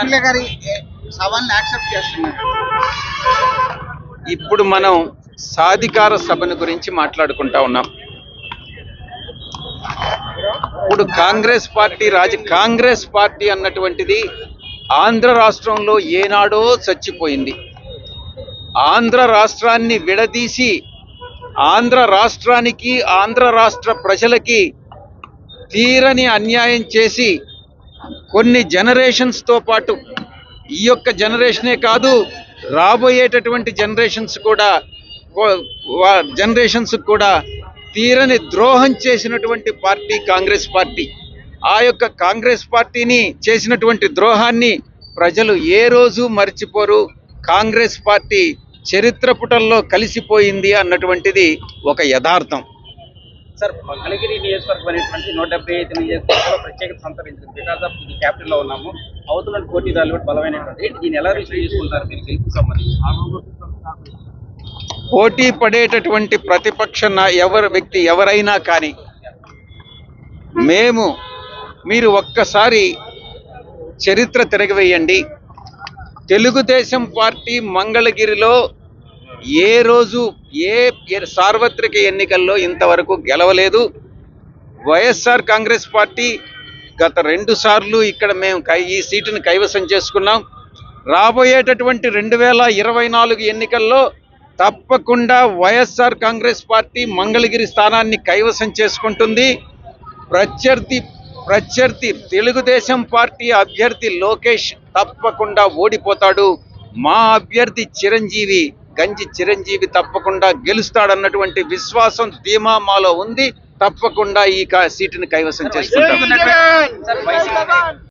MLA గారి సవాల్ని accept చేస్తున్నారు. ఇప్పుడు మనం సాధికార సభను గురించి మాట్లాడుకుంటా ఉన్నాం. ఇప్పుడు కాంగ్రెస్ పార్టీ రాజ కాంగ్రెస్ పార్టీ అన్నటువంటిది ఆంధ్ర రాష్ట్రంలో ఏనాడో చచ్చిపోయింది. ఆంధ్ర రాష్ట్రాన్ని విడదీసి ఆంధ్ర రాష్ట్రానికి ఆంధ్ర రాష్ట్ర ప్రజలకి తీరని అన్యాయం చేసి కొన్ని జనరేషన్స్తో పాటు ఈ యొక్క జనరేషనే కాదు రాబోయేటటువంటి జనరేషన్స్ కూడా జనరేషన్స్ కూడా తీరని ద్రోహం చేసినటువంటి పార్టీ కాంగ్రెస్ పార్టీ. ఆ యొక్క కాంగ్రెస్ పార్టీని చేసినటువంటి ద్రోహాన్ని ప్రజలు ఏ రోజు మర్చిపోరు. కాంగ్రెస్ పార్టీ చరిత్ర పుటల్లో కలిసిపోయింది అన్నటువంటిది ఒక యథార్థం. సార్ మంగళగిరి నియోజకవర్గం అనేటువంటి నూట డెబ్బై ఐదు నియోజకవర్గంలో ప్రత్యేకత సంతరించింది బికాస్ ఆఫ్ ఇది క్యాపిటల్లో ఉన్నాము. అవతల పోటీదారులు కూడా బలమైనటువంటి దీన్ని ఎలా రిసీవ్ చేసుకుంటారు మీరు గెలుపు సంబంధించి? పోటీ పడేటటువంటి ప్రతిపక్ష ఎవరు వ్యక్తి ఎవరైనా కానీ మేము మీరు ఒక్కసారి చరిత్ర తిరగవేయండి. తెలుగుదేశం పార్టీ మంగళగిరిలో ఏ రోజు ఏ సార్వత్రిక ఎన్నికల్లో ఇంతవరకు గెలవలేదు. వైఎస్ఆర్ కాంగ్రెస్ పార్టీ గత రెండు సార్లు ఇక్కడ మేము కై ఈ సీటును కైవసం చేసుకున్నాం. రాబోయేటటువంటి రెండు వేల ఇరవై నాలుగు ఎన్నికల్లో తప్పకుండా వైఎస్ఆర్ కాంగ్రెస్ పార్టీ మంగళగిరి స్థానాన్ని కైవసం చేసుకుంటుంది. ప్రత్యర్థి ప్రత్యర్థి తెలుగుదేశం పార్టీ అభ్యర్థి లోకేష్ తప్పకుండా ఓడిపోతాడు. మా అభ్యర్థి చిరంజీవి గంజి చిరంజీవి తప్పకుండా గెలుస్తాడన్నటువంటి విశ్వాసం ధీమా మాలో ఉంది. తప్పకుండా ఈ సీటును కైవసం చేసుకుంటాం.